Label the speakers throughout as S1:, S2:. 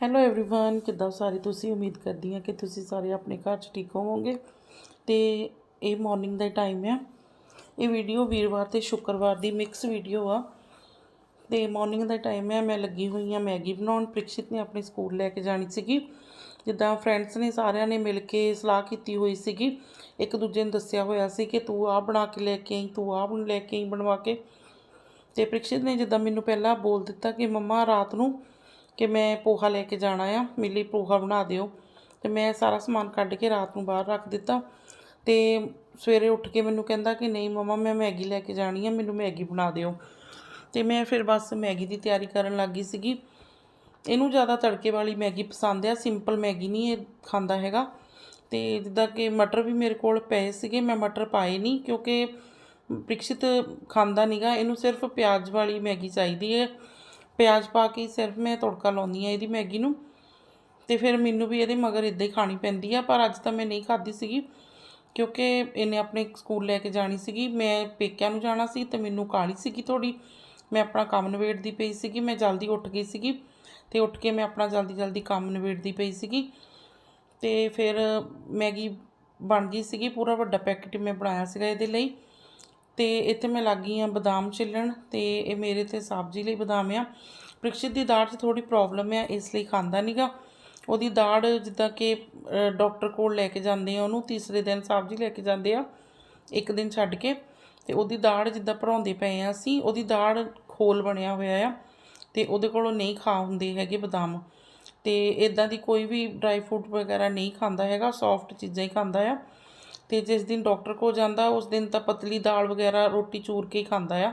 S1: Hello everyone ਕਿੱਦਾਂ ਹੋ ਸਾਰੇ ਤੁਸੀਂ ਉਮੀਦ ਕਰਦੀ ਹਾਂ ਕਿ ਤੁਸੀਂ ਸਾਰੇ ਆਪਣੇ ਘਰ 'ਚ ਠੀਕ ਹੋਵੋਗੇ ਤੇ ਇਹ ਮਾਰਨਿੰਗ ਦਾ ਟਾਈਮ ਆ ਇਹ ਵੀਡੀਓ ਵੀਰਵਾਰ ਤੇ ਸ਼ੁੱਕਰਵਾਰ ਦੀ ਮਿਕਸ ਵੀਡੀਓ ਆ ਤੇ ਮਾਰਨਿੰਗ ਦਾ ਟਾਈਮ ਹੈ ਮੈਂ ਲੱਗੀ ਹੋਈ ਆ ਮੈਗੀ ਬਣਾਉਣ ਪ੍ਰਿਕਸ਼ਿਤ ਨੇ ਆਪਣੇ ਸਕੂਲ ਲੈ ਕੇ ਜਾਣੀ ਸੀਗੀ ਜਿੱਦਾਂ ਫਰੈਂਡਸ ਨੇ ਸਾਰਿਆਂ ਨੇ ਮਿਲ ਕੇ ਸਲਾਹ ਕੀਤੀ ਹੋਈ ਸੀਗੀ ਇੱਕ ਦੂਜੇ ਨੂੰ ਦੱਸਿਆ ਹੋਇਆ ਸੀ ਕਿ ਤੂੰ ਆਹ ਬਣਾ ਕੇ ਲੈ ਕੇ ਆਈ ਤੂੰ ਆਹ ਬਣ ਲੈ ਕੇ ਆਈ ਬਣਵਾ ਕੇ ਤੇ ਪ੍ਰਿਕਸ਼ਿਤ ਨੇ ਜਿੱਦਾਂ ਮੈਨੂੰ ਪਹਿਲਾਂ ਬੋਲ ਦਿੱਤਾ ਕਿ ਮੰਮਾ ਰਾਤ ਨੂੰ ਕਿ ਮੈਂ ਪੋਹਾ ਲੈ ਕੇ ਜਾਣਾ ਆ, ਮੇਰੇ ਲਈ ਪੋਹਾ ਬਣਾ ਦਿਓ। ਤੇ ਮੈਂ ਸਾਰਾ ਸਮਾਨ ਕੱਢ ਕੇ ਰਾਤ ਨੂੰ ਬਾਹਰ ਰੱਖ ਦਿੱਤਾ। ਤੇ ਸਵੇਰੇ ਉੱਠ ਕੇ ਮੈਨੂੰ ਕਹਿੰਦਾ ਕਿ ਨਹੀਂ ਮਮਾ, ਮੈਂ ਮੈਗੀ ਲੈ ਕੇ ਜਾਣੀ ਆ, ਮੈਨੂੰ ਮੈਗੀ ਬਣਾ ਦਿਓ। ਤੇ ਮੈਂ ਫਿਰ ਬਸ ਮੈਗੀ ਦੀ ਤਿਆਰੀ ਕਰਨ ਲੱਗ ਗਈ ਸੀਗੀ। ਇਹਨੂੰ ਜ਼ਿਆਦਾ ਤੜਕੇ ਵਾਲੀ ਮੈਗੀ ਪਸੰਦ ਆ, ਸਿੰਪਲ ਮੈਗੀ ਨਹੀਂ ਇਹ ਖਾਂਦਾ ਹੈਗਾ। ਤੇ ਜਿੱਦਾਂ ਕਿ ਮਟਰ ਵੀ ਮੇਰੇ ਕੋਲ ਪਏ ਸੀਗੇ, ਮੈਂ ਮਟਰ ਪਾਏ ਨਹੀਂ ਕਿਉਂਕਿ ਪ੍ਰਿਕਸ਼ਿਤ ਖਾਂਦਾ ਨਹੀਂਗਾ ਇਹਨੂੰ ਸਿਰਫ ਪਿਆਜ਼ ਵਾਲੀ ਮੈਗੀ ਚਾਹੀਦੀ ਹੈ। ਪਿਆਜ਼ ਪਾ ਕੇ ਸਿਰਫ ਮੈਂ ਤੜਕਾ ਲਾਉਂਦੀ ਆ ਇਹਦੀ ਮੈਗੀ ਨੂੰ ਤੇ ਫਿਰ ਮੈਨੂੰ ਵੀ ਇਹਦੇ ਮਗਰ ਇਦਾਂ ਹੀ ਖਾਣੀ ਪੈਂਦੀ ਆ, ਪਰ ਅੱਜ ਤਾਂ ਮੈਂ ਨਹੀਂ ਖਾਧੀ ਸੀਗੀ, ਕਿਉਂਕਿ ਇਹਨੇ ਆਪਣੇ ਸਕੂਲ ਲੈ ਕੇ ਜਾਣੀ ਸੀਗੀ, ਮੈਂ ਪੇਕਿਆਂ ਨੂੰ ਜਾਣਾ ਸੀ ਤੇ ਮੈਨੂੰ ਕਾਹਲੀ ਸੀਗੀ ਥੋੜੀ ਮੈਂ ਆਪਣਾ ਕੰਮ ਨਿਬੇੜਦੀ ਪਈ ਸੀਗੀ, ਮੈਂ ਜਲਦੀ ਉੱਠ ਗਈ ਸੀਗੀ ਤੇ ਉੱਠ ਕੇ ਮੈਂ ਆਪਣਾ ਜਲਦੀ ਜਲਦੀ ਕੰਮ ਨਿਬੇੜਦੀ ਪਈ ਸੀਗੀ ਤੇ ਫਿਰ ਮੈਗੀ ਬਣ ਗਈ ਸੀਗੀ, ਪੂਰਾ ਵੱਡਾ ਪੈਕੇਟ ਮੈਂ ਬਣਾਇਆ ਸੀਗਾ ਇਹਦੇ ਲਈ। ਅਤੇ ਇੱਥੇ ਮੈਂ ਲੱਗੀ ਆ ਬਦਾਮ ਛਿੱਲਣ ਤੇ ਇਹ ਮੇਰੇ ਤੇ ਸਬਜ਼ੀ ਲਈ ਬਦਾਮ ਆ। ਪ੍ਰਿਕਸ਼ਿਤ ਦੀ ਦਾੜ 'ਚ ਥੋੜੀ ਪ੍ਰੋਬਲਮ ਆ, ਇਸ ਲਈ ਖਾਂਦਾ ਨਹੀਂਗਾ ਉਹਦੀ ਦਾੜ ਜਿੱਦਾਂ ਕਿ ਡਾਕਟਰ ਕੋਲ ਲੈ ਕੇ ਜਾਂਦੇ ਆ ਉਹਨੂੰ, ਤੀਸਰੇ ਦਿਨ ਸਬਜ਼ੀ ਲੈ ਕੇ ਜਾਂਦੇ ਆ, ਇੱਕ ਦਿਨ ਛੱਡ ਕੇ। ਤੇ ਉਹਦੀ ਦਾੜ ਜਿੱਦਾਂ ਭਰਾਉਂਦੇ ਪਏ ਆ ਅਸੀਂ, ਉਹਦੀ ਦਾੜ ਖੋਲ ਬਣਿਆ ਹੋਇਆ ਆ ਤੇ ਉਹਦੇ ਕੋਲੋਂ ਨਹੀਂ ਖਾ ਹੁੰਦੇ ਹੈਗੇ ਬਦਾਮ। ਤੇ ਇਦਾਂ ਦੀ ਕੋਈ ਵੀ ਡਰਾਈ ਫਰੂਟ ਵਗੈਰਾ ਨਹੀਂ ਖਾਂਦਾ ਹੈਗਾ ਸੌਫਟ ਚੀਜ਼ਾਂ ਹੀ ਖਾਂਦਾ ਆ। ਅਤੇ ਜਿਸ ਦਿਨ ਡਾਕਟਰ ਕੋਲ ਜਾਂਦਾ, ਉਸ ਦਿਨ ਤਾਂ ਪਤਲੀ ਦਾਲ ਵਗੈਰਾ ਰੋਟੀ ਚੂਰ ਕੇ ਹੀ ਖਾਂਦਾ ਆ।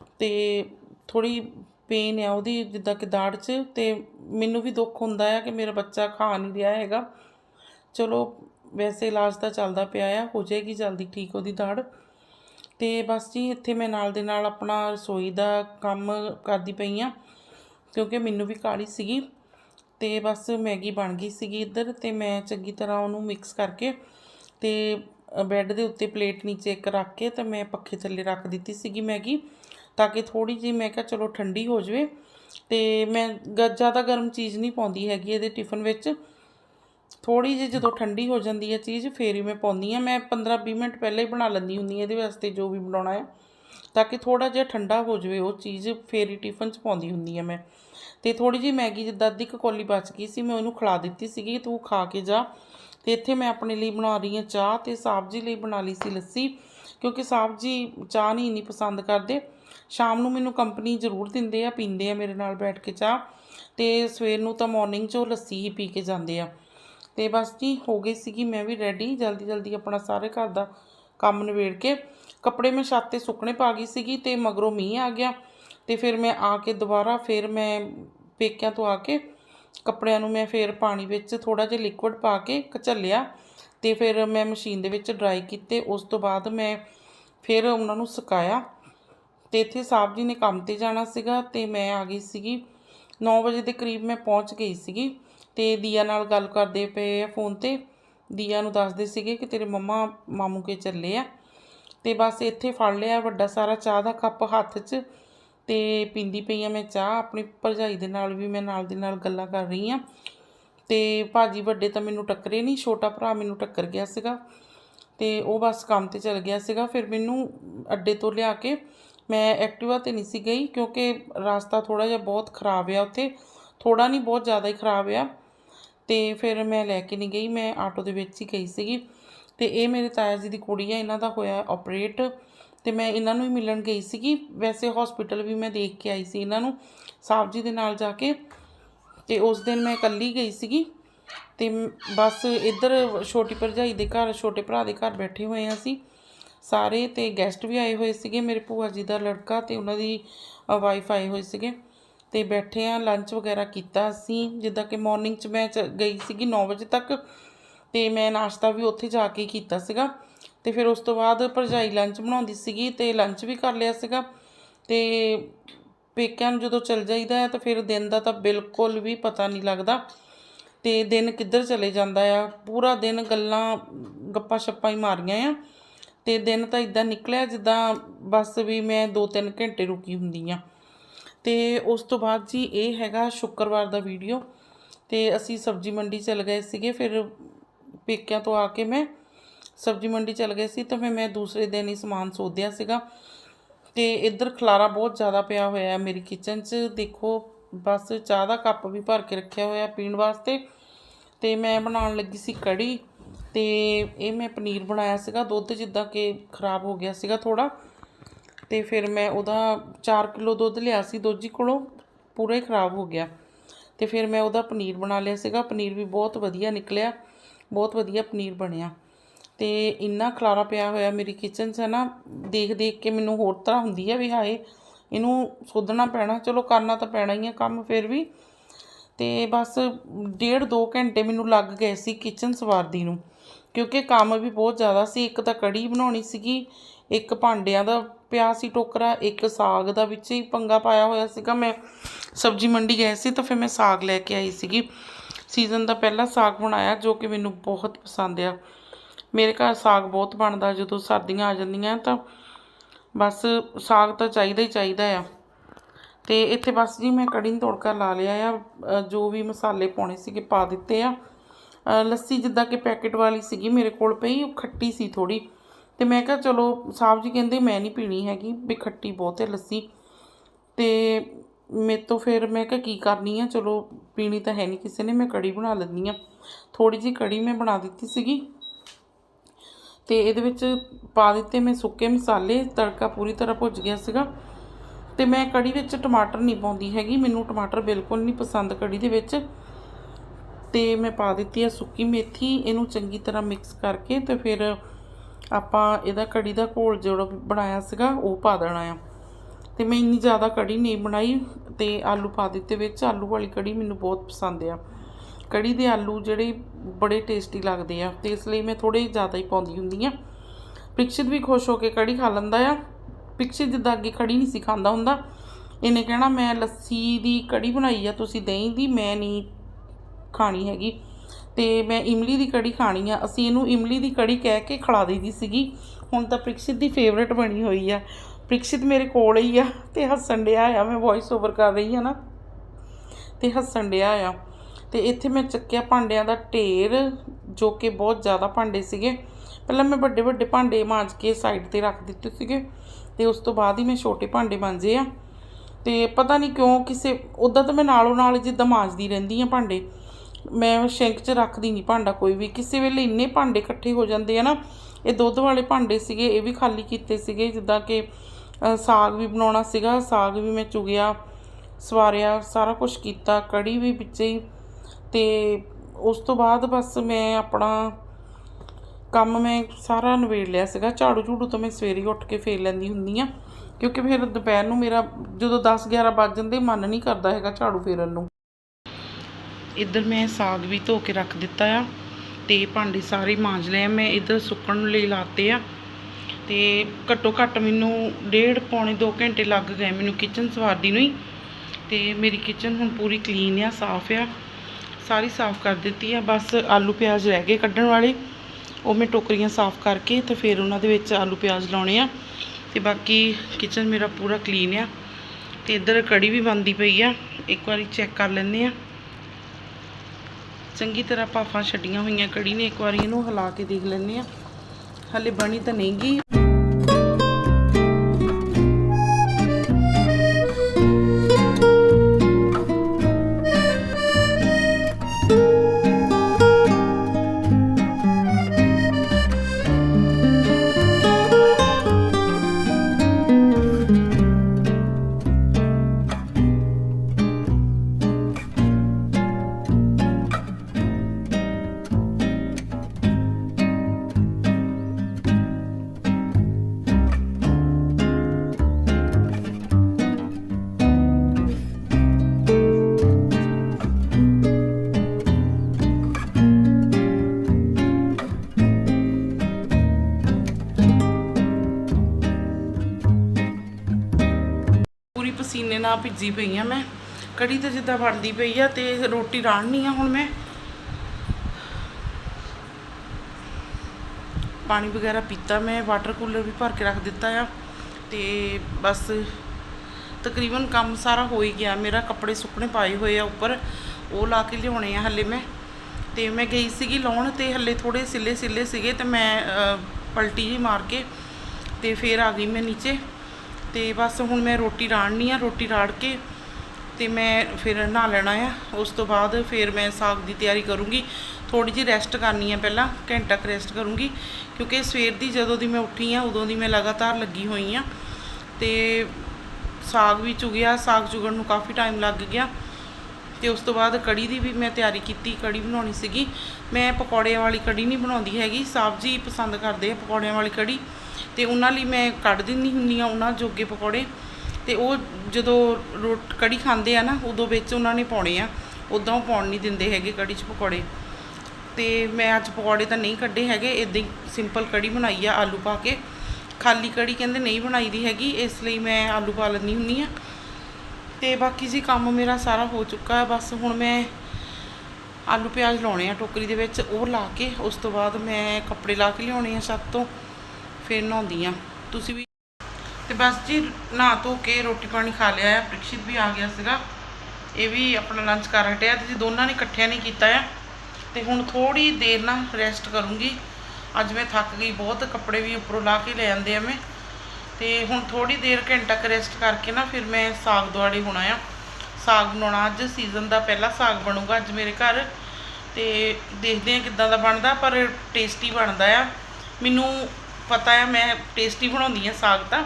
S1: ਅਤੇ ਥੋੜ੍ਹੀ ਪੇਨ ਆ ਉਹਦੀ, ਜਿੱਦਾਂ ਕਿ ਦਾੜ 'ਚ। ਅਤੇ ਮੈਨੂੰ ਵੀ ਦੁੱਖ ਹੁੰਦਾ ਆ ਕਿ ਮੇਰਾ ਬੱਚਾ ਖਾ ਨਹੀਂ ਰਿਹਾ ਹੈਗਾ। ਚਲੋ, ਵੈਸੇ ਇਲਾਜ ਤਾਂ ਚੱਲਦਾ ਪਿਆ ਆ, ਹੋ ਜਾਏਗੀ ਜਲਦੀ ਠੀਕ ਉਹਦੀ ਦਾੜ ਅਤੇ ਬਸ ਜੀ, ਇੱਥੇ ਮੈਂ ਨਾਲ ਦੇ ਨਾਲ ਆਪਣਾ ਰਸੋਈ ਦਾ ਕੰਮ ਕਰਦੀ ਪਈ ਆ, ਕਿਉਂਕਿ ਮੈਨੂੰ ਵੀ ਕਾਲੀ ਸੀਗੀ। ਅਤੇ ਬਸ ਮੈਗੀ ਬਣ ਗਈ ਸੀਗੀ ਇੱਧਰ ਅਤੇ ਮੈਂ ਚੰਗੀ ਤਰ੍ਹਾਂ ਉਹਨੂੰ ਮਿਕਸ ਕਰਕੇ ਅਤੇ ਬੈੱਡ ਦੇ ਉੱਤੇ ਪਲੇਟ ਨੀਚੇ ਇੱਕ ਰੱਖ ਕੇ ਤਾਂ ਮੈਂ ਪੱਖੇ ਥੱਲੇ ਰੱਖ ਦਿੱਤੀ ਸੀਗੀ ਮੈਗੀ, ਤਾਂ ਕਿ ਥੋੜੀ ਜਿਹੀ ਮੈਂ ਕਿਹਾ ਚਲੋ ਠੰਡੀ ਹੋ ਜਾਵੇ। ਤੇ ਮੈਂ ਗ- ਜ਼ਿਆਦਾ ਗਰਮ ਚੀਜ਼ ਨਹੀਂ ਪਾਉਂਦੀ ਹੈਗੀ ਇਹਦੇ ਟਿਫਨ ਵਿੱਚ। ਥੋੜੀ ਜਿਹੀ ਜਦੋਂ ਠੰਡੀ ਹੋ ਜਾਂਦੀ ਹੈ ਚੀਜ਼, ਫੇਰ ਹੀ ਮੈਂ ਪਾਉਂਦੀ ਆ ਮੈਂ 15-20 ਮਿੰਟ ਪਹਿਲਾਂ ਹੀ ਬਣਾ ਲੈਂਦੀ ਹੁੰਦੀ ਹਾਂ, ਇਹਦੇ ਵਾਸਤੇ ਜੋ ਵੀ ਬਣਾਉਣਾ ਹੈ। ਤਾਂ ਕਿ ਥੋੜਾ ਜਿਹਾ ਠੰਡਾ ਹੋ ਜਾਵੇ ਉਹ ਚੀਜ਼, ਫੇਰ ਹੀ ਟਿਫਨ 'ਚ ਪਾਉਂਦੀ ਹੁੰਦੀ ਆ ਮੈਂ। ਤੇ ਥੋੜੀ ਜਿਹੀ ਮੈਗੀ ਜਿੱਦਾਂ ਅੱਧੀ ਕੁ ਕੌਲੀ ਬਚ ਗਈ ਸੀ, ਮੈਂ ਉਹਨੂੰ ਖਿਲਾ ਦਿੱਤੀ ਸੀਗੀ, ਤੂੰ ਖਾ ਕੇ ਜਾ। ਤੇ ਇੱਥੇ ਮੈਂ ਆਪਣੇ ਲਈ ਬਣਾ ਰਹੀ ਹਾਂ ਚਾਹ ਤੇ ਸਾਹਿਬ ਜੀ ਲਈ ਬਣਾ ਲਈ ਸੀ ਲੱਸੀ, ਕਿਉਂਕਿ ਸਾਹਿਬ ਜੀ ਚਾਹ ਨਹੀਂ ਇੰਨੀ ਪਸੰਦ ਕਰਦੇ। ਸ਼ਾਮ ਨੂੰ ਮੈਨੂੰ ਕੰਪਨੀ ਜ਼ਰੂਰ ਦਿੰਦੇ ਆ, ਪੀਂਦੇ ਆ ਮੇਰੇ ਨਾਲ ਬੈਠ ਕੇ ਚਾਹ ਤੇ ਸਵੇਰ ਨੂੰ ਤਾਂ ਮਾਰਨਿੰਗ 'ਚ ਉਹ ਲੱਸੀ ਹੀ ਪੀ ਕੇ ਜਾਂਦੇ ਆ। ਤੇ ਬਸ ਜੀ ਹੋ ਗਈ ਸੀਗੀ ਮੈਂ ਵੀ ਰੈਡੀ ਜਲਦੀ ਜਲਦੀ ਆਪਣਾ ਸਾਰੇ ਘਰ ਦਾ ਕੰਮ ਨਿਬੇੜ ਕੇ ਕੱਪੜੇ ਮੈਂ ਛੱਤ ਤੇ ਸੁੱਕਣੇ ਪਾ ਗਈ ਸੀਗੀ ਤੇ ਮਗਰੋਂ ਮੀਂਹ ਆ ਗਿਆ ਤੇ ਫਿਰ ਮੈਂ ਆ ਕੇ ਦੁਬਾਰਾ ਫਿਰ ਮੈਂ ਪੇਕਿਆਂ ਤੋਂ ਆ ਕੇ ਕੱਪੜਿਆਂ ਨੂੰ ਮੈਂ ਫਿਰ ਪਾਣੀ ਵਿੱਚ ਥੋੜ੍ਹਾ ਜਿਹਾ ਲਿਕੁਇਡ ਪਾ ਕੇ ਕਚੱਲਿਆ ਅਤੇ ਫਿਰ ਮੈਂ ਮਸ਼ੀਨ ਦੇ ਵਿੱਚ ਡਰਾਈ ਕੀਤੇ। ਉਸ ਤੋਂ ਬਾਅਦ ਮੈਂ ਫਿਰ ਉਹਨਾਂ ਨੂੰ ਸੁਕਾਇਆ ਅਤੇ ਇੱਥੇ ਸਾਹਿਬ ਜੀ ਨੇ ਕੰਮ ਤੇ ਜਾਣਾ ਸੀਗਾ ਅਤੇ ਮੈਂ ਆ ਗਈ ਸੀਗੀ। 9 ਵਜੇ ਦੇ ਕਰੀਬ ਮੈਂ ਪਹੁੰਚ ਗਈ ਸੀਗੀ ਅਤੇ ਦੀਆ ਨਾਲ ਗੱਲ ਕਰਦੇ ਪਏ ਆ ਫੋਨ ਤੇ। ਦੀਆ ਨੂੰ ਦੱਸਦੇ ਸੀਗੇ ਕਿ ਤੇਰੇ ਮੰਮਾ ਮਾਮੂ ਕੇ ਚੱਲੇ ਆ ਅਤੇ ਬਸ ਇੱਥੇ ਫੜ ਲਿਆ ਵੱਡਾ ਸਾਰਾ ਚਾਹ ਦਾ ਕੱਪ ਹੱਥ 'ਚ ਅਤੇ ਪੀਂਦੀ ਪਈ ਆ ਮੈਂ ਚਾਹ, ਆਪਣੀ ਭਰਜਾਈ ਦੇ ਨਾਲ ਵੀ ਮੈਂ ਨਾਲ ਦੀ ਨਾਲ ਗੱਲਾਂ ਕਰ ਰਹੀ ਆ ਤੇ ਭਾਜੀ ਵੱਡੇ ਤਾਂ ਮੈਨੂੰ ਟੱਕਰੇ ਨਹੀਂ, ਛੋਟਾ ਭਰਾ ਮੈਨੂੰ ਟੱਕਰ ਗਿਆ ਸੀਗਾ। ਤੇ ਉਹ ਬਸ ਕੰਮ ਤੇ ਚਲ ਗਿਆ ਸੀਗਾ। ਫਿਰ ਮੈਨੂੰ ਅੱਡੇ ਤੋਂ ਲਿਆ ਕੇ ਮੈਂ ਐਕਟਿਵਾ ਤੇ ਨਹੀਂ ਸੀ ਗਈ ਕਿਉਂਕਿ ਰਸਤਾ ਥੋੜਾ ਜਿਹਾ ਬਹੁਤ ਖਰਾਬ ਆ ਉੱਥੇ। ਥੋੜਾ ਨਹੀਂ, ਬਹੁਤ ਜ਼ਿਆਦਾ ਹੀ ਖਰਾਬ ਆ। ਤੇ ਫਿਰ ਮੈਂ ਲੈ ਕੇ ਨਹੀਂ ਗਈ, ਮੈਂ ਆਟੋ ਦੇ ਵਿੱਚ ਹੀ ਗਈ ਸੀਗੀ। ਤੇ ਇਹ ਮੇਰੇ ਤਾਇਆ ਜੀ ਦੀ ਕੁੜੀ ਆ, ਇਹਨਾਂ ਦਾ ਹੋਇਆ ਆਪਰੇਟ ਤੇ ਮੈਂ ਇਹਨਾਂ ਨੂੰ ਹੀ ਮਿਲਣ ਗਈ ਸੀਗੀ। ਵੈਸੇ ਹਸਪੀਟਲ ਵੀ ਮੈਂ ਦੇਖ ਕੇ ਆਈ ਸੀ ਇਹਨਾਂ ਨੂੰ, ਸਾਹਿਬ ਜੀ ਦੇ ਨਾਲ ਜਾ ਕੇ। ਤੇ ਉਸ ਦਿਨ ਮੈਂ ਇਕੱਲੀ ਗਈ ਸੀਗੀ ਤੇ ਬਸ ਇੱਧਰ ਛੋਟੀ ਭਰਜਾਈ ਦੇ ਘਰ, ਛੋਟੇ ਭਰਾ ਦੇ ਘਰ ਬੈਠੇ ਹੋਏ ਆ ਅਸੀਂ। ਸਾਰੇ ਤੇ ਗੈਸਟ ਵੀ ਆਏ ਹੋਏ ਸੀਗੇ, ਮੇਰੇ ਭੂਆ ਜੀ ਦਾ ਲੜਕਾ ਤੇ ਉਹਨਾਂ ਦੀ ਵਾਈਫ ਆਏ ਹੋਏ ਸੀਗੇ। ਤੇ ਬੈਠੇ ਆ ਲੰਚ ਵਗੈਰਾ ਕੀਤਾ ਅਸੀਂ, ਜਿੱਦਾਂ ਕਿ ਮਾਰਨਿੰਗ 'ਚ ਮੈਂ ਚ- ਗਈ ਸੀਗੀ 9 ਵਜੇ ਤੱਕ। ਤੇ ਮੈਂ ਨਾਸ਼ਤਾ ਵੀ ਉੱਥੇ ਜਾ ਕੇ ਹੀ ਕੀਤਾ ਸੀਗਾ। ਅਤੇ ਫਿਰ ਉਸ ਤੋਂ ਬਾਅਦ ਭਰਜਾਈ ਲੰਚ ਬਣਾਉਂਦੀ ਸੀਗੀ ਅਤੇ ਲੰਚ ਵੀ ਕਰ ਲਿਆ ਸੀਗਾ ਅਤੇ ਪੇਕਿਆਂ ਨੂੰ ਜਦੋਂ ਚਲ ਜਾਈਦਾ ਹੈ ਤਾਂ ਫਿਰ ਦਿਨ ਦਾ ਤਾਂ ਬਿਲਕੁਲ ਵੀ ਪਤਾ ਨਹੀਂ ਲੱਗਦਾ ਅਤੇ ਦਿਨ ਕਿੱਧਰ ਚਲੇ ਜਾਂਦਾ ਆ। ਪੂਰਾ ਦਿਨ ਗੱਲਾਂ ਗੱਪਾਂ ਛੱਪਾਂ ਹੀ ਮਾਰੀਆਂ ਆ ਅਤੇ ਦਿਨ ਤਾਂ ਇਦਾਂ ਨਿਕਲਿਆ ਜਿੱਦਾਂ ਬਸ ਵੀ ਮੈਂ 2-3 ਘੰਟੇ ਰੁਕੀ ਹੁੰਦੀ ਆ। ਤੇ ਉਸ ਤੋਂ ਬਾਅਦ ਜੀ ਇਹ ਹੈਗਾ ਸ਼ੁੱਕਰਵਾਰ ਦਾ ਵੀਡੀਓ ਤੇ ਅਸੀਂ ਸਬਜ਼ੀ ਮੰਡੀ ਚਲ ਗਏ ਸੀਗੇ, ਫਿਰ ਪੇਕਿਆਂ ਤੋਂ ਆ ਕੇ ਮੈਂ ਸਬਜ਼ੀ ਮੰਡੀ ਚਲ ਗਏ ਸੀ, ਤਾਂ ਫਿਰ ਮੈਂ ਦੂਸਰੇ ਦਿਨ ਹੀ ਸਮਾਨ ਸੋਧਿਆ ਸੀਗਾ। ਤੇ ਇੱਧਰ ਖਲਾਰਾ ਬਹੁਤ ਜ਼ਿਆਦਾ ਪਿਆ ਹੋਇਆ ਹੈ ਮੇਰੀ ਕਿਚਨ 'ਚ। ਦੇਖੋ, ਬਸ ਚਾਹ ਦਾ ਕੱਪ ਵੀ ਭਰ ਕੇ ਰੱਖਿਆ ਹੋਇਆ ਪੀਣ ਵਾਸਤੇ। ਤੇ ਮੈਂ ਬਣਾਉਣ ਲੱਗੀ ਸੀ ਕੜੀ, ਤੇ ਇਹ ਮੈਂ ਪਨੀਰ ਬਣਾਇਆ ਸੀਗਾ। ਦੁੱਧ ਜਿੱਦਾਂ ਕਿ ਖਰਾਬ ਹੋ ਗਿਆ ਸੀਗਾ ਥੋੜਾ ਤੇ ਫਿਰ ਮੈਂ ਉਹਦਾ 4 ਕਿਲੋ ਦੁੱਧ ਲਿਆ ਸੀ ਦੋਜੀ ਕੋਲੋਂ, ਪੂਰਾ ਹੀ ਖਰਾਬ ਹੋ ਗਿਆ। ਤੇ ਫਿਰ ਮੈਂ ਉਹਦਾ ਪਨੀਰ ਬਣਾ ਲਿਆ ਸੀਗਾ। ਪਨੀਰ ਵੀ ਬਹੁਤ ਵਧੀਆ ਨਿਕਲਿਆ, ਬਹੁਤ ਵਧੀਆ ਪਨੀਰ ਬਣਿਆ। ਤੇ ਇੰਨਾ ਖਲਾਰਾ ਪਿਆ ਹੋਇਆ ਮੇਰੀ ਕਿਚਨ 'ਚ ਹੈ ਨਾ, ਦੇਖ ਦੇਖ ਕੇ ਮੈਨੂੰ ਹੋਰ ਤਰ੍ਹਾਂ ਹੁੰਦੀ ਹੈ ਵੀ ਹਾਏ, ਇਹਨੂੰ ਸੋਧਣਾ ਪੈਣਾ, ਚਲੋ ਕਰਨਾ ਤਾਂ ਪੈਣਾ ਹੀ ਆ ਕੰਮ ਫਿਰ ਵੀ। ਤੇ ਬਸ ਡੇਢ ਦੋ ਘੰਟੇ ਮੈਨੂੰ ਲੱਗ ਗਏ ਸੀ ਕਿਚਨ ਸਵਾਰਦੀ ਨੂੰ, ਕਿਉਂਕਿ ਕੰਮ ਵੀ ਬਹੁਤ ਜ਼ਿਆਦਾ ਸੀ, ਇੱਕ ਤਾਂ ਕੜੀ ਬਣਾਉਣੀ ਸੀਗੀ, ਇੱਕ ਭਾਂਡਿਆਂ ਦਾ ਪਿਆ ਸੀ ਟੋਕਰਾ, ਇੱਕ ਸਾਗ ਦਾ ਵਿੱਚ ਹੀ ਪੰਗਾ ਪਾਇਆ ਹੋਇਆ ਸੀਗਾ। ਮੈਂ ਸਬਜ਼ੀ ਮੰਡੀ ਗਏ ਸੀ ਤਾਂ ਫਿਰ ਮੈਂ ਸਾਗ ਲੈ ਕੇ ਆਈ ਸੀਗੀ। ਸੀਜ਼ਨ ਦਾ ਪਹਿਲਾ ਸਾਗ ਬਣਾਇਆ ਜੋ ਕਿ ਮੈਨੂੰ ਬਹੁਤ ਪਸੰਦ ਆ। ਮੇਰੇ ਘਰ ਸਾਗ ਬਹੁਤ ਬਣਦਾ, ਜਦੋਂ ਸਰਦੀਆਂ ਆ ਜਾਂਦੀਆਂ ਤਾਂ ਬਸ ਸਾਗ ਤਾਂ ਚਾਹੀਦਾ ਹੀ ਚਾਹੀਦਾ ਆ। ਤੇ ਇੱਥੇ ਬਸ ਜੀ ਮੈਂ ਕੜੀ ਨੂੰ ਤੜਕਾ ਲਾ ਲਿਆ ਆ ਜੋ ਵੀ ਮਸਾਲੇ ਪਾਉਣੇ ਸੀਗੇ ਪਾ ਦਿੱਤੇ ਆ। ਲੱਸੀ ਜਿੱਦਾਂ ਕਿ ਪੈਕਟ ਵਾਲੀ ਸੀਗੀ ਮੇਰੇ ਕੋਲ ਪਈ, ਉਹ ਖੱਟੀ ਸੀ ਥੋੜੀ ਤੇ ਮੈਂ ਕਿਹਾ ਚਲੋ ਸਾਹਿਬ ਜੀ ਕਹਿੰਦੇ ਮੈਂ ਨਹੀਂ ਪੀਣੀ ਹੈਗੀ, ਵੀ ਖੱਟੀ ਬਹੁਤ ਹੈ ਲੱਸੀ। ਤੇ ਮੇਰੇ ਤੋਂ ਫਿਰ ਮੈਂ ਕਿਹਾ ਕੀ ਕਰਨੀ ਆ, ਚਲੋ ਪੀਣੀ ਤਾਂ ਹੈ ਨਹੀਂ ਕਿਸੇ ਨੇ, ਮੈਂ ਕੜੀ ਬਣਾ ਲੈਂਦੀ ਆ। ਥੋੜੀ ਜੀ ਕੜੀ ਮੈਂ ਬਣਾ ਦਿੱਤੀ ਸੀਗੀ। ਅਤੇ ਇਹਦੇ ਵਿੱਚ ਪਾ ਦਿੱਤੇ ਮੈਂ ਸੁੱਕੇ ਮਸਾਲੇ, ਤੜਕਾ ਪੂਰੀ ਤਰ੍ਹਾਂ ਭੁੱਜ ਗਿਆ ਸੀਗਾ। ਤੇ ਮੈਂ ਕੜੀ ਵਿੱਚ ਟਮਾਟਰ ਨਹੀਂ ਪਾਉਂਦੀ ਹੈਗੀ, ਮੈਨੂੰ ਟਮਾਟਰ ਬਿਲਕੁਲ ਨਹੀਂ ਪਸੰਦ ਕੜੀ ਦੇ ਵਿੱਚ। ਤੇ ਮੈਂ ਪਾ ਦਿੱਤੀ ਆ ਸੁੱਕੀ ਮੇਥੀ, ਇਹਨੂੰ ਚੰਗੀ ਤਰ੍ਹਾਂ ਮਿਕਸ ਕਰਕੇ ਤੇ ਫਿਰ ਆਪਾਂ ਇਹਦਾ ਕੜੀ ਦਾ ਘੋਲ ਜਿਹੜਾ ਬਣਾਇਆ ਸੀਗਾ, ਉਹ ਪਾ ਦੇਣਾ ਆ। ਤੇ ਮੈਂ ਇੰਨੀ ਜ਼ਿਆਦਾ ਕੜੀ ਨਹੀਂ ਬਣਾਈ ਤੇ ਆਲੂ ਪਾ ਦਿੱਤੇ ਵਿੱਚ, ਆਲੂ ਵਾਲੀ ਕੜੀ ਮੈਨੂੰ ਬਹੁਤ ਪਸੰਦ ਆ। ਕੜੀ ਦੇ ਆਲੂ ਜਿਹੜੇ ਬੜੇ ਟੇਸਟੀ ਲੱਗਦੇ ਆ ਤੇ ਇਸ ਲਈ ਮੈਂ ਥੋੜੇ ਜ਼ਿਆਦਾ ਹੀ ਪਾਉਂਦੀ ਹੁੰਦੀ ਆ। ਪ੍ਰਿਕਸ਼ਿਤ ਵੀ ਖੁਸ਼ ਹੋ ਕੇ ਕੜੀ ਖਾ ਲੈਂਦਾ ਆ। ਪ੍ਰਿਕਸ਼ਿਤ ਜਿੱਦਾਂ ਅੱਗੇ ਕੜੀ ਨਹੀਂ ਸੀ ਖਾਂਦਾ ਹੁੰਦਾ। ਇਹਨੇ ਕਹਿਣਾ, ਮੈਂ ਲੱਸੀ ਦੀ ਕੜੀ ਬਣਾਈ ਆ, ਤੁਸੀਂ ਦਹੀਂ ਦੀ, ਮੈਂ ਨਹੀਂ ਖਾਣੀ ਹੈਗੀ। ਤੇ ਮੈਂ ਇਮਲੀ ਦੀ ਕੜੀ ਖਾਣੀ ਆ। ਅਸੀਂ ਇਹਨੂੰ ਇਮਲੀ ਦੀ ਕੜੀ ਕਹਿ ਕੇ ਖਿਲਾ ਦਈਦੀ ਸੀਗੀ। ਹੁਣ ਤਾਂ ਪ੍ਰੀਕਸ਼ਿਤ ਦੀ ਫੇਵਰੇਟ ਬਣੀ ਹੋਈ ਆ। ਪ੍ਰਿਕਸ਼ਿਤ ਮੇਰੇ ਕੋਲ ਹੀ ਆ ਤੇ ਹੱਸਣ ਡਿਆ ਆ। ਮੈਂ ਵੌਇਸ ਓਵਰ ਕਰ ਰਹੀ ਆ ਨਾ। ਤੇ ਹੱਸਣ ਡਿਆ ਆ। ਅਤੇ ਇੱਥੇ ਮੈਂ ਚੱਕਿਆ ਭਾਂਡਿਆਂ ਦਾ ਢੇਰ, ਜੋ ਕਿ ਬਹੁਤ ਜ਼ਿਆਦਾ ਭਾਂਡੇ ਸੀਗੇ। ਪਹਿਲਾਂ ਮੈਂ ਵੱਡੇ ਵੱਡੇ ਭਾਂਡੇ ਮਾਂਜ ਕੇ ਸਾਈਡ ਤੇ ਰੱਖ ਦਿੱਤੇ ਸੀਗੇ ਤੇ ਉਸ ਤੋਂ ਬਾਅਦ ਹੀ ਮੈਂ ਛੋਟੇ ਭਾਂਡੇ ਮਾਂਜੇ ਆ। ਤੇ ਪਤਾ ਨਹੀਂ ਕਿਉਂ ਕਿਸੇ ਉਦਾਂ ਤਾਂ ਮੈਂ ਨਾਲੋਂ ਨਾਲ ਜਿੱਦਾਂ ਮਾਂਜਦੀ ਰਹਿੰਦੀ ਆ ਭਾਂਡੇ। ਮੈਂ ਸ਼ਿੰਕ 'ਚ ਰੱਖਦੀ ਨਹੀਂ ਭਾਂਡਾ ਕੋਈ ਵੀ। ਕਿਸੇ ਵੇਲੇ ਇੰਨੇ ਭਾਂਡੇ ਇਕੱਠੇ ਹੋ ਜਾਂਦੇ ਆ ਨਾ, ਇਹ ਦੁੱਧ ਵਾਲੇ ਭਾਂਡੇ ਸੀਗੇ, ਇਹ ਵੀ ਖਾਲੀ ਕੀਤੇ ਸੀਗੇ, ਜਿੱਦਾਂ ਕਿ ਸਾਗ ਵੀ ਬਣਾਉਣਾ ਸੀਗਾ, ਸਾਗ ਵੀ ਮੈਂ ਚੁਗਿਆ, ਸਵਾਰਿਆ, ਸਾਰਾ ਕੁਝ ਕੀਤਾ, ਕੜੀ ਵੀ ਵਿੱਚੇ ਹੀ ਤੇ ਉਸ ਤੋਂ ਬਾਅਦ ਬਸ ਮੈਂ ਆਪਣਾ ਕੰਮ ਮੈਂ ਸਾਰਾ ਨਵੇੜ ਲਿਆ ਸੀਗਾ। ਝਾੜੂ ਝੂੜੂ ਤਾਂ ਮੈਂ ਸਵੇਰੇ ਉੱਠ ਕੇ ਫੇਰ ਲੈਂਦੀ ਹੁੰਦੀ ਆ ਕਿਉਂਕਿ ਫਿਰ ਦੁਪਹਿਰ ਨੂੰ ਮੇਰਾ ਜਦੋਂ 10 11 ਵੱਜ ਜਾਂਦੇ ਮਨ ਨਹੀਂ ਕਰਦਾ ਹੈਗਾ ਝਾੜੂ ਫੇਰਨ ਨੂੰ। ਇੱਧਰ ਮੈਂ ਸਾਗ ਵੀ ਧੋ ਕੇ ਰੱਖ ਦਿੱਤਾ ਆ ਤੇ ਭਾਂਡੇ ਸਾਰੇ ਮਾਂਜ ਲਏ ਮੈਂ ਇੱਧਰ ਸੁੱਕਣ ਲਈ ਲਾਤੇ ਆ ਤੇ ਘੱਟੋ ਘੱਟ ਮੈਨੂੰ ਡੇਢ ਪੌਣੇ 2 ਘੰਟੇ ਲੱਗ ਗਏ ਮੈਨੂੰ ਕਿਚਨ ਸਵਾਰਦੀ ਨੂੰ ਹੀ। ਤੇ ਮੇਰੀ ਕਿਚਨ ਹੁਣ ਪੂਰੀ ਕਲੀਨ ਆ, ਸਾਫ਼ ਆ। ਸਾਰੀ ਸਾਫ਼ ਕਰ ਦਿੱਤੀ ਆ, ਬਸ ਆਲੂ ਪਿਆਜ਼ ਰਹਿ ਗਏ ਕੱਢਣ ਵਾਲੇ। ਉਹ ਮੈਂ ਟੋਕਰੀਆਂ ਸਾਫ਼ ਕਰਕੇ ਤੇ ਫਿਰ ਉਹਨਾਂ ਦੇ ਵਿੱਚ ਆਲੂ ਪਿਆਜ਼ ਲਾਉਣੇ ਆ। ਤੇ ਬਾਕੀ ਕਿਚਨ ਮੇਰਾ ਪੂਰਾ ਕਲੀਨ ਆ। ਤੇ ਇੱਧਰ ਕੜੀ ਵੀ ਬਣਦੀ ਪਈ ਆ, ਇੱਕ ਵਾਰੀ ਚੈੱਕ ਕਰ ਲੈਂਦੇ ਆ। ਚੰਗੀ ਤਰ੍ਹਾਂ ਭਾਫਾਂ ਛੱਡੀਆਂ ਹੋਈਆਂ ਕੜੀ ਨੇ, ਇੱਕ ਵਾਰੀ ਇਹਨੂੰ ਹਿਲਾ ਕੇ ਦੇਖ ਲੈਂਦੇ ਆ। ਹਲੇ ਬਣੀ ਤਾਂ ਨਹੀਂ ਗਈ ਪਸੀਨੇ ਨਾਲ ਭਿੱਜੀ ਪਈ ਆ ਮੈਂ। ਕੜੀ ਤੇ ਜਿੱਦਾਂ ਬਣਦੀ ਪਈ ਆ ਤੇ ਰੋਟੀ ਰਾਣਨੀ ਆ ਹੁਣ ਮੈਂ। ਪਾਣੀ ਵਗੈਰਾ ਪੀਤਾ ਮੈਂ ਵਾਟਰ ਕੂਲਰ ਵੀ ਭਰ ਕੇ ਰੱਖ ਦਿੱਤਾ ਆ। ਤੇ ਬਸ ਤਕਰੀਬਨ ਕੰਮ ਸਾਰਾ ਹੋ ਹੀ ਗਿਆ। ਮੇਰਾ ਕੱਪੜੇ ਸੁੱਕਣੇ ਪਾਏ ਹੋਏ ਆ ਉੱਪਰ, ਉਹ ਲਾ ਕੇ ਲਿਆਉਣੇ ਆ ਹੱਲੇ ਮੈਂ। ਤੇ ਮੈਂ ਗਈ ਸੀਗੀ ਲਾਉਣ ਤੇ ਹੱਲੇ ਥੋੜੇ ਸਿੱਲੇ ਸਿੱਲੇ ਸੀਗੇ ਤੇ ਮੈਂ ਪਲਟੀ ਜੀ ਮਾਰ ਕੇ ਤੇ ਫੇਰ ਆ ਗਈ ਮੈਂ ਨੀਚੇ। ਤੇ ਬਸ ਹੁਣ ਮੈਂ ਰੋਟੀ ਰਾੜਨੀ ਆ, ਰੋਟੀ ਰਾੜ ਕੇ ਤੇ ਮੈਂ ਫਿਰ ਨਹਾ ਲੈਣਾ ਆ। ਉਸ ਤੋਂ ਬਾਅਦ ਫਿਰ ਮੈਂ ਸਾਗ ਦੀ ਤਿਆਰੀ ਕਰੂੰਗੀ। ਥੋੜੀ ਜਿਹੀ ਰੈਸਟ ਕਰਨੀ ਆ ਪਹਿਲਾਂ, ਘੰਟਾ ਕੁ ਰੈਸਟ ਕਰੂੰਗੀ। ਕਿਉਂਕਿ ਸਵੇਰ ਦੀ ਜਦੋਂ ਦੀ ਮੈਂ ਉੱਠੀ ਆ, ਉਦੋਂ ਦੀ ਮੈਂ ਲਗਾਤਾਰ ਲੱਗੀ ਹੋਈ ਆ। ਤੇ ਸਾਗ ਵੀ ਚੁਗਿਆ, ਸਾਗ ਚੁਗਣ ਨੂੰ ਕਾਫੀ ਟਾਈਮ ਲੱਗ ਗਿਆ। ਤੇ ਉਸ ਤੋਂ ਬਾਅਦ ਕੜੀ ਦੀ ਵੀ ਮੈਂ ਤਿਆਰੀ ਕੀਤੀ, ਕੜੀ ਬਣਾਉਣੀ ਸੀਗੀ। ਮੈਂ ਪਕੌੜਿਆਂ ਵਾਲੀ ਕੜੀ ਨਹੀਂ ਬਣਾਉਂਦੀ ਹੈਗੀ। ਸਾਹਿਬ ਜੀ ਪਸੰਦ ਕਰਦੇ ਆ ਪਕੌੜਿਆਂ ਵਾਲੀ ਕੜੀ। ਤੇ ਉਹਨਾਂ ਲਈ ਮੈਂ ਕੱਢ ਦਿੰਦੀ ਹੁੰਦੀ ਆ ਉਹਨਾਂ ਜੋਗੇ ਪਕੌੜੇ। ਤੇ ਉਹ ਜਦੋਂ ਰੋਟ, ਕੜੀ ਖਾਂਦੇ ਆ ਨਾ, ਉਦੋਂ ਵਿੱਚ ਉਹਨਾਂ ਨੇ ਪਾਉਣੇ ਆ। ਉਦਾਂ ਉਹ ਪਾਉਣ ਨਹੀਂ ਦਿੰਦੇ ਹੈਗੇ ਕੜੀ 'ਚ ਪਕੌੜੇ। ਤੇ ਮੈਂ ਅੱਜ ਪਕੌੜੇ ਤਾਂ ਨਹੀਂ ਕੱਢੇ ਹੈਗੇ। ਇਦਾਂ ਹੀ ਸਿੰਪਲ ਕੜੀ ਬਣਾਈ ਆ ਆਲੂ ਪਾ ਕੇ। ਖਾਲੀ ਕੜੀ ਕਹਿੰਦੇ ਨਹੀਂ ਬਣਾਈ ਦੀ ਹੈਗੀ। ਇਸ ਲਈ ਮੈਂ ਆਲੂ ਪਾ ਲੈਂਦੀ ਹੁੰਦੀ ਆ। ਤੇ ਬਾਕੀ ਜੀ ਕੰਮ ਮੇਰਾ ਸਾਰਾ ਹੋ ਚੁੱਕਾ ਹੈ। ਬਸ ਹੁਣ ਮੈਂ ਆਲੂ ਪਿਆਜ਼ ਲਾਉਣੇ ਆ ਟੋਕਰੀ ਦੇ ਵਿੱਚ, ਉਹ ਲਾ ਕੇ ਉਸ ਤੋਂ ਬਾਅਦ ਮੈਂ ਕੱਪੜੇ ਲਾ ਕੇ ਲਿਆਉਣੇ ਆ ਛੱਤ ਤੋਂ, ਫਿਰ ਨਹਾਉਂਦੀ ਆ। ਤੁਸੀਂ ਵੀ ਤੇ ਬਸ ਜੀ ਨਹਾ ਧੋ ਕੇ ਰੋਟੀ ਪਾਣੀ ਖਾ ਲਿਆ ਆ ਪ੍ਰਿਕਸ਼ਿਤ ਵੀ ਆ ਗਿਆ ਸੀਗਾ। ਇਹ ਵੀ ਆਪਣਾ ਲੰਚ ਕਰ ਹਟਿਆ ਤੇ ਜੀ ਦੋਨਾਂ ਨੇ ਇਕੱਠਿਆਂ ਨਹੀਂ ਕੀਤਾ ਆ। ਤੇ ਹੁਣ ਥੋੜੀ ਦੇਰ ਨਾ ਰੈਸਟ ਕਰੂੰਗੀ। ਅੱਜ ਮੈਂ ਥੱਕ ਗਈ ਬਹੁਤ, ਕੱਪੜੇ ਵੀ ਉੱਪਰੋਂ ਲਾ ਕੇ ਲੈ ਜਾਂਦੇ ਆ ਮੈਂ। ਤੇ ਹੁਣ ਥੋੜੀ ਦੇਰ ਘੰਟਾ ਕ ਰੈਸਟ ਕਰਕੇ ਨਾ ਫਿਰ ਮੈਂ ਸਾਗ ਦੁਆੜੇ ਹੋਣਾ ਆ। ਸਾਗ ਬਣਾਉਣਾ, ਅੱਜ ਸੀਜ਼ਨ ਦਾ ਪਹਿਲਾ ਸਾਗ ਬਣੂਗਾ ਅੱਜ ਮੇਰੇ ਘਰ। ਤੇ ਦੇਖਦੇ ਆ ਕਿੱਦਾਂ ਦਾ ਬਣਦਾ, ਪਰ ਟੇਸਟੀ ਬਣਦਾ ਆ। ਮੈਨੂੰ ਪਤਾ ਆ, ਮੈਂ ਟੇਸਟੀ ਬਣਾਉਂਦੀ ਆ ਸਾਗ ਤਾਂ।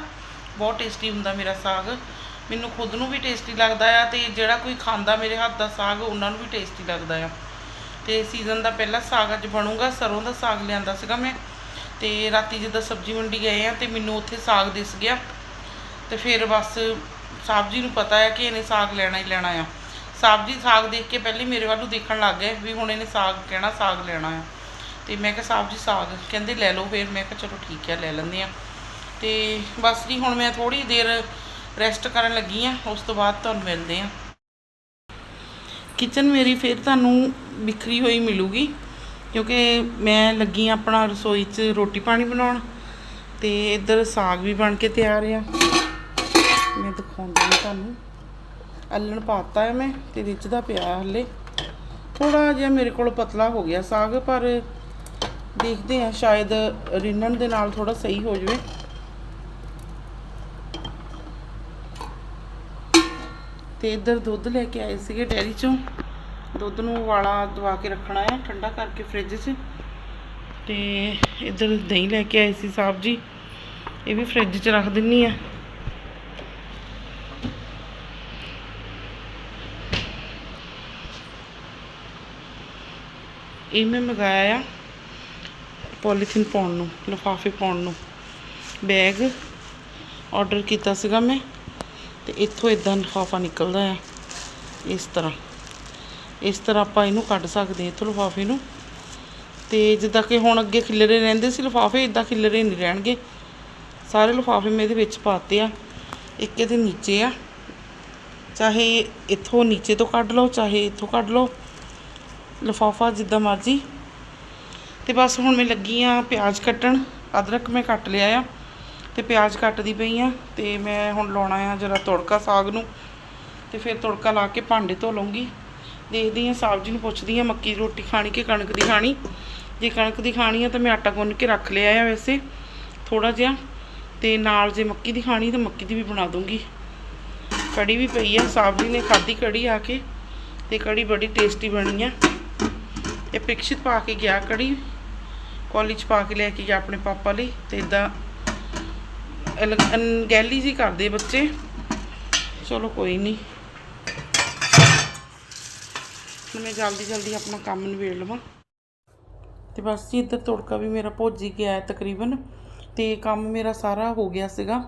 S1: ਬਹੁਤ ਟੇਸਟੀ ਹੁੰਦਾ ਮੇਰਾ ਸਾਗ। ਮੈਨੂੰ ਖੁਦ ਨੂੰ ਵੀ ਟੇਸਟੀ ਲੱਗਦਾ ਆ ਤੇ ਜਿਹੜਾ ਕੋਈ ਖਾਂਦਾ ਮੇਰੇ ਹੱਥ ਦਾ ਸਾਗ, ਉਹਨਾਂ ਨੂੰ ਵੀ ਟੇਸਟੀ ਲੱਗਦਾ ਆ। ਤੇ ਸੀਜ਼ਨ ਦਾ ਪਹਿਲਾ ਸਾਗ ਅੱਜ ਬਣੂਗਾ, ਸਰੋਂ ਦਾ ਸਾਗ ਲਿਆਂਦਾ ਸੀਗਾ ਮੈਂ। ਤੇ ਰਾਤੀ ਜਦੋਂ ਸਬਜ਼ੀ ਮੰਡੀ ਗਏ ਆ ਤੇ ਮੈਨੂੰ ਉੱਥੇ ਸਾਗ ਦਿਸ ਗਿਆ। ਤੇ ਫਿਰ ਬਸ ਸਾਹਿਬ ਜੀ ਨੂੰ ਪਤਾ ਹੈ ਕਿ ਇਹਨੇ ਸਾਗ ਲੈਣਾ ਹੀ ਲੈਣਾ ਆ। ਸਾਹਿਬ ਜੀ ਸਾਗ ਦੇਖ ਕੇ ਪਹਿਲੇ ਮੇਰੇ ਵੱਲ ਨੂੰ ਦੇਖਣ ਲੱਗ ਗਏ ਵੀ ਹੁਣ ਇਹਨੇ ਸਾਗ ਕਹਿਣਾ ਸਾਗ ਲੈਣਾ ਆ। ਤੇ ਮੈਂ ਕਿਹਾ, ਸਾਹਿਬ ਜੀ ਸਾਗ। ਕਹਿੰਦੇ, ਲੈ ਲਓ ਫਿਰ। ਮੈਂ ਕਿਹਾ, ਚਲੋ ਠੀਕ ਹੈ ਲੈ ਲੈਂਦੇ ਆ। ਤੇ ਬਸ ਜੀ ਹੁਣ ਮੈਂ ਥੋੜੀ ਦੇਰ ਰੈਸਟ ਕਰਨ ਲੱਗੀ ਆ, ਉਸ ਤੋਂ ਬਾਅਦ ਤੁਹਾਨੂੰ ਮਿਲਦੇ ਆ। ਕਿਚਨ ਮੇਰੀ ਫਿਰ ਤੁਹਾਨੂੰ ਬਿਖਰੀ ਹੋਈ ਮਿਲੂਗੀ। ਕਿਉਂਕਿ ਮੈਂ ਲੱਗੀ ਆਂ ਆਪਣਾ ਰਸੋਈ 'ਚ ਰੋਟੀ ਪਾਣੀ ਬਣਾਉਣ ਤੇ ਇੱਧਰ ਸਾਗ ਵੀ ਬਣ ਕੇ ਤਿਆਰ ਆ। ਮੈਂ ਦਿਖਾਉਂਦੀ ਹਾਂ ਤੁਹਾਨੂੰ। ਅੱਲਣ ਪਾਤਾ ਹੈ ਮੈਂ ਤੇ ਰਿੱਝਦਾ ਪਿਆ ਹਲੇ। ਥੋੜਾ ਜਿਹਾ ਮੇਰੇ ਕੋਲ ਪਤਲਾ ਹੋ ਗਿਆ ਸਾਗ, ਪਰ ਦੇਖਦੇ ਆ, ਸ਼ਾਇਦ ਰਿੰਨਣ ਦੇ ਨਾਲ ਥੋੜਾ ਸਹੀ ਹੋ ਜਾਵੇ। ਤੇ ਇੱਧਰ ਦੁੱਧ ਲੈ ਕੇ ਆਏ ਸੀਗੇ ਡੈਰੀ ਚੋਂ। ਦੁੱਧ ਨੂੰ ਉਬਾਲਾ ਦਵਾ ਕੇ ਰੱਖਣਾ ਹੈ, ਠੰਡਾ ਕਰਕੇ ਫ੍ਰਿਜ 'ਚ। ਤੇ ਇੱਧਰ ਦਹੀਂ ਲੈ ਕੇ ਆਏ ਸੀ ਸਾਹਿਬ ਜੀ। ਇਹ ਵੀ ਫ੍ਰਿਜ 'ਚ ਰੱਖ ਦਿੰਨੀ ਆ। ਇਹ ਮੈਂ ਮੰਗਾਇਆ ਆ ਪੋਲੀਥੀਨ ਪਾਉਣ ਨੂੰ, ਲਿਫਾਫੇ ਪਾਉਣ ਨੂੰ। ਬੈਗ ਆਰਡਰ ਕੀਤਾ ਸੀਗਾ ਮੈਂ, ਤੇ ਇੱਥੋਂ ਇਦਾਂ ਲਿਫਾਫਾ ਨਿਕਲਦਾ ਆ, ਇਸ ਤਰ੍ਹਾਂ। ਇਸ ਤਰ੍ਹਾਂ ਆਪਾਂ ਇਹਨੂੰ ਕੱਢ ਸਕਦੇ ਹਾਂ ਇੱਥੋਂ ਲਿਫਾਫੇ ਨੂੰ। ਤੇ ਜਿੱਦਾਂ ਕਿ ਹੁਣ ਅੱਗੇ ਖਿਲਰੇ ਰਹਿੰਦੇ ਸੀ, ਲਿਫਾਫੇ ਇਦਾਂ ਖਿਲਰੇ ਨਹੀਂ ਰਹਿਣਗੇ। ਸਾਰੇ ਲਿਫਾਫੇ ਮੈਂ ਇਹਦੇ ਵਿੱਚ ਪਾਤੇ ਆ। ਇੱਕ ਇਹਦੇ ਨੀਚੇ ਆ। ਚਾਹੇ ਇੱਥੋਂ ਨੀਚੇ ਤੋਂ ਕੱਢ ਲਓ, ਚਾਹੇ ਇੱਥੋਂ ਕੱਢ ਲਓ। ਲਿਫਾਫਾ ਜਿੱਦਾਂ ਮਰਜ਼ੀ। ਤੇ ਬਸ ਹੁਣ ਮੈਂ ਲੱਗੀ ਆ ਪਿਆਜ਼ ਕੱਟਣ। ਅਦਰਕ ਮੈਂ ਕੱਟ ਲਿਆ ਆ। ਤੇ ਪਿਆਜ਼ ਕੱਟਦੀ ਪਈ ਆ। ਤੇ ਮੈਂ ਹੁਣ ਲਾਉਣਾ ਆ ਜਰਾ ਤੜਕਾ ਸਾਗ ਨੂੰ। ਤੇ ਫਿਰ ਤੜਕਾ ਲਾ ਕੇ ਭਾਂਡੇ ਧੋ ਲਵਾਂਗੀ ਦੇਖਦੀ ਹਾਂ, ਸਾਹਿਬ ਜੀ ਨੂੰ ਪੁੱਛਦੀ ਹਾਂ, ਮੱਕੀ ਦੀ ਰੋਟੀ ਖਾਣੀ ਕਿ ਕਣਕ ਦੀ ਖਾਣੀ? ਜੇ ਕਣਕ ਦੀ ਖਾਣੀ ਆ ਤਾਂ ਮੈਂ ਆਟਾ ਗੁੰਨ ਕੇ ਰੱਖ ਲਿਆ ਆ ਵੈਸੇ ਥੋੜਾ ਜਿਹਾ। ਤੇ ਨਾਲ ਜੇ ਮੱਕੀ ਦੀ ਖਾਣੀ ਤਾਂ ਮੱਕੀ ਦੀ ਵੀ ਬਣਾ ਦੂੰਗੀ। ਕੜੀ ਵੀ ਪਈ ਆ, ਸਾਹਿਬ ਜੀ ਨੇ ਖਾਧੀ ਕੜੀ ਆ ਕੇ, ਤੇ ਕੜੀ ਬੜੀ ਟੇਸਟੀ ਬਣੀ ਆ। ਇਹ ਪ੍ਰਿਕਸ਼ਿਤ ਪਾ ਕੇ ਗਿਆ ਕੜੀ ਕਾਲਜ ਪਾ ਕੇ ਲੈ ਕੇ ਗਿਆ ਆਪਣੇ ਪਾਪਾ ਲਈ, ਤੇ ਇਦਾਂ ਅਨਗੈਲੀ ਜੀ ਕਰਦੇ ਬੱਚੇ। ਚਲੋ ਕੋਈ ਨਹੀਂ ਹੁਣ ਮੈਂ ਜਲਦੀ ਜਲਦੀ ਆਪਣਾ ਕੰਮ ਨਿਬੇੜ ਲਵਾਂ। ਤੇ ਬਸ ਜੀ ਇੱਧਰ ਤੜਕਾ ਵੀ ਮੇਰਾ ਭੁੱਜ ਗਿਆ ਤਕਰੀਬਨ। ਤੇ ਕੰਮ ਮੇਰਾ ਸਾਰਾ ਹੋ ਗਿਆ ਸੀਗਾ।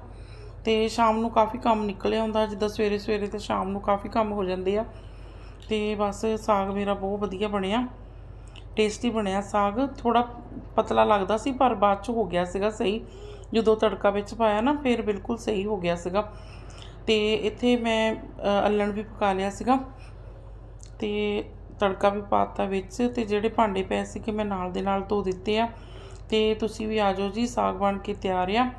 S1: ਤੇ ਸ਼ਾਮ ਨੂੰ ਕਾਫੀ ਕੰਮ ਨਿਕਲਿਆ ਹੁੰਦਾ, ਜਿੱਦਾਂ ਸਵੇਰੇ ਸਵੇਰੇ ਤੇ ਸ਼ਾਮ ਨੂੰ ਕਾਫੀ ਕੰਮ ਹੋ ਜਾਂਦੇ ਆ। ਤੇ ਬਸ ਸਾਗ ਮੇਰਾ ਬਹੁਤ ਵਧੀਆ ਬਣਿਆ। ਟੇਸਟੀ ਬਣਿਆ ਸਾਗ। ਥੋੜਾ ਪਤਲਾ ਲੱਗਦਾ ਸੀ, ਪਰ ਬਾਅਦ ਚ ਹੋ ਗਿਆ ਸੀਗਾ ਸਹੀ। ਜਦੋਂ ਤੜਕਾ ਵਿੱਚ ਪਾਇਆ ਨਾ, ਫਿਰ ਬਿਲਕੁਲ ਸਹੀ ਹੋ ਗਿਆ ਸੀਗਾ। ਤੇ ਇੱਥੇ ਮੈਂ ਅੱਲਣ ਵੀ ਪਕਾ ਲਿਆ ਸੀਗਾ। ਤੇ ਤੜਕਾ ਵੀ ਪਾਤਾ ਵਿੱਚ ਤੇ ਜਿਹੜੇ ਭਾਂਡੇ ਪਏ ਸੀ ਕਿ ਮੈਂ ਨਾਲ ਦੇ ਨਾਲ ਧੋ ਦਿੱਤੇ ਆ। ਤੇ ਤੁਸੀਂ ਵੀ ਆ ਜਾਓ ਜੀ, ਸਾਗ ਬਣ ਕੇ ਤਿਆਰ ਆ।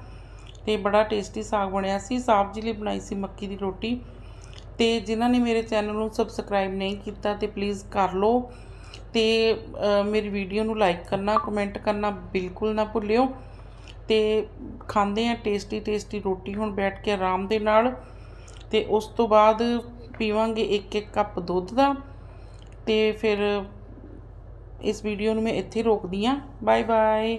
S1: ਤੇ ਬੜਾ ਟੇਸਟੀ ਸਾਗ ਬਣਿਆ ਸੀ। ਸਾਹਿਬ ਜੀ ਲਈ ਬਣਾਈ ਸੀ ਮੱਕੀ ਦੀ ਰੋਟੀ। ਤੇ ਜਿਨ੍ਹਾਂ ਨੇ ਮੇਰੇ ਚੈਨਲ ਨੂੰ ਸਬਸਕ੍ਰਾਈਬ ਨਹੀਂ ਕੀਤਾ ਤੇ ਪਲੀਜ਼ ਕਰ ਲਓ। ਤੇ ਮੇਰੀ ਵੀਡੀਓ ਨੂੰ ਲਾਈਕ ਕਰਨਾ ਕਮੈਂਟ ਕਰਨਾ ਬਿਲਕੁਲ ਨਾ ਭੁੱਲਿਓ। ਤੇ ਖਾਂਦੇ ਆ ਟੇਸਟੀ ਟੇਸਟੀ ਰੋਟੀ ਹੁਣ ਬੈਠ ਕੇ ਆਰਾਮ ਦੇ ਨਾਲ। ਤੇ ਉਸ ਤੋਂ ਬਾਅਦ ਪੀਵਾਂਗੇ ਇੱਕ ਇੱਕ ਕੱਪ ਦੁੱਧ ਦਾ। ਅਤੇ ਫਿਰ ਇਸ ਵੀਡੀਓ ਨੂੰ ਮੈਂ ਇੱਥੇ ਰੋਕਦੀ ਹਾਂ। Bye bye